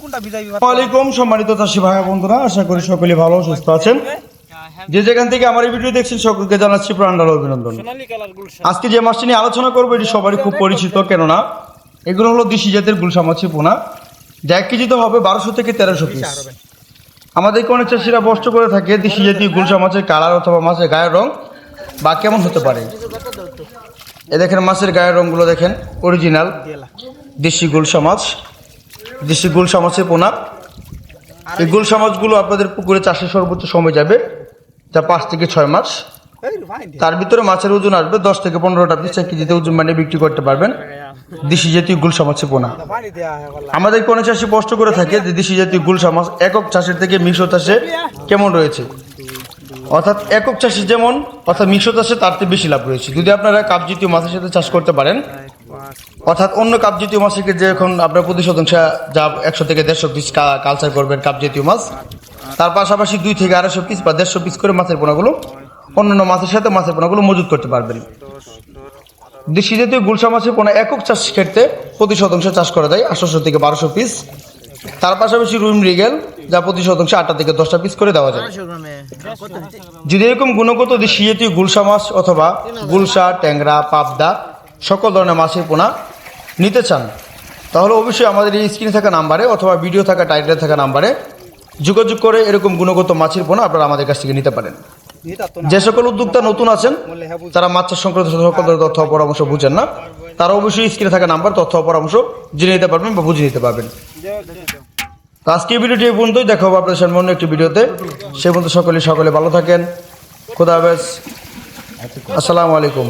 কোনটা ওয়ালাইকুম সম্মানিত চাষি ভাই বন্ধুরা আশা করি সকলে ভালো সুস্থ আছেন। যে যেখান থেকে আমার এই ভিডিও দেখছেন সকলকে জানাচ্ছি প্রাণডাল অভিনন্দন। আজকে যে মাছটি নিয়ে আলোচনা করব এটি সবারই খুব পরিচিত কেননা এগুলো হলো দেশি জাতের গুলশা মাছি পোনা। যা এক কেজিতে হবে বারোশো থেকে তেরোশো পিস আমাদেরকে অনেক চাষিরা কষ্ট করে থাকে দেশি জাতীয় গুলশা মাছের কালার অথবা মাছের গায়ের রং বা কেমন হতে পারে। এ দেখেন মাছের গায়ের রংগুলো দেখেন অরিজিনাল দেশি গুলশা মাছ। দেশি গুলশা মাছের পোনা এই গুলশা মাছগুলো আপনাদের পুকুরে চাষের সর্বোচ্চ সময় যাবে, যা পাঁচ থেকে ছয় মাস। তার ভিতরে মাছের ওজন আসবে দশ থেকে পনেরোটা পিস এক কেজিতে ওজন মানে বিক্রি করতে পারবেন। দেশি জাতীয় গুলশা মাছের পোনা আমাদের কোনো চাষি স্পষ্ট করে থাকে যে দেশি জাতীয় গুলশা মাছ একক চাষের থেকে মিশ্র চাষে কেমন রয়েছে। অর্থাৎ একক চাষি যেমন, অর্থাৎ মিশ্র চাষে তার থেকে বেশি লাভ রয়েছে। যদি আপনারা কাপ জাতীয় মাছের সাথে চাষ করতে পারেন অর্থাৎ অন্য কাপ জাতীয় মাছকে যে এখন আপনার প্রতি শতাংশ যা একশো থেকে দেড়শো পিস কালচার করবেন কাপ জাতীয় মাছ। তার পাশাপাশি দুই থেকে আড়াইশো পিস বা দেড়শো পিস করে মাছের পোনাগুলো অন্যান্য মাছের সাথে মাছের পোনাগুলো মজুত করতে পারবেন। দেশি জাতীয় গুলশা মাছের পোনা একক চাষ ক্ষেত্রে প্রতি শতাংশ চাষ করা যায় আঠারোশো থেকে বারোশো পিস তার পাশাপাশি রুম রিগেল যা প্রতি শতাংশ আটটা থেকে দশটা পিস করে দেওয়া যায়। যদি এরকম গুণগত দেশি জাতীয় গুলশা মাছ অথবা গুলশা ট্যাংরা পাবদা সকল ধরনের মাছের পোনা নিতে চান, তাহলে অবশ্যই আমাদের এই স্ক্রিনে থাকা নাম্বারে অথবা ভিডিও থাকা টাইটেলে থাকা নাম্বারে যোগাযোগ করে এরকম গুণগত মাছের পোনা আপনারা আমাদের কাছ থেকে নিতে পারেন। যে সকল উদ্যোক্তা নতুন আছেন, তারা মাছ চাষ সংক্রান্ত সকল ধরনের তথ্য পরামর্শ বুঝেন না, তারা অবশ্যই স্ক্রিনে থাকা নাম্বার তথ্য পরামর্শ জেনে নিতে পারবেন বা বুঝে নিতে পারবেন। আজকে ভিডিওটি এই পর্যন্তই, দেখা হবে আপনাদের সামনে অন্য একটি ভিডিওতে। সে পর্যন্ত সকলে সকলে ভালো থাকেন। খুদা হাফেজ। আসসালামু আলাইকুম।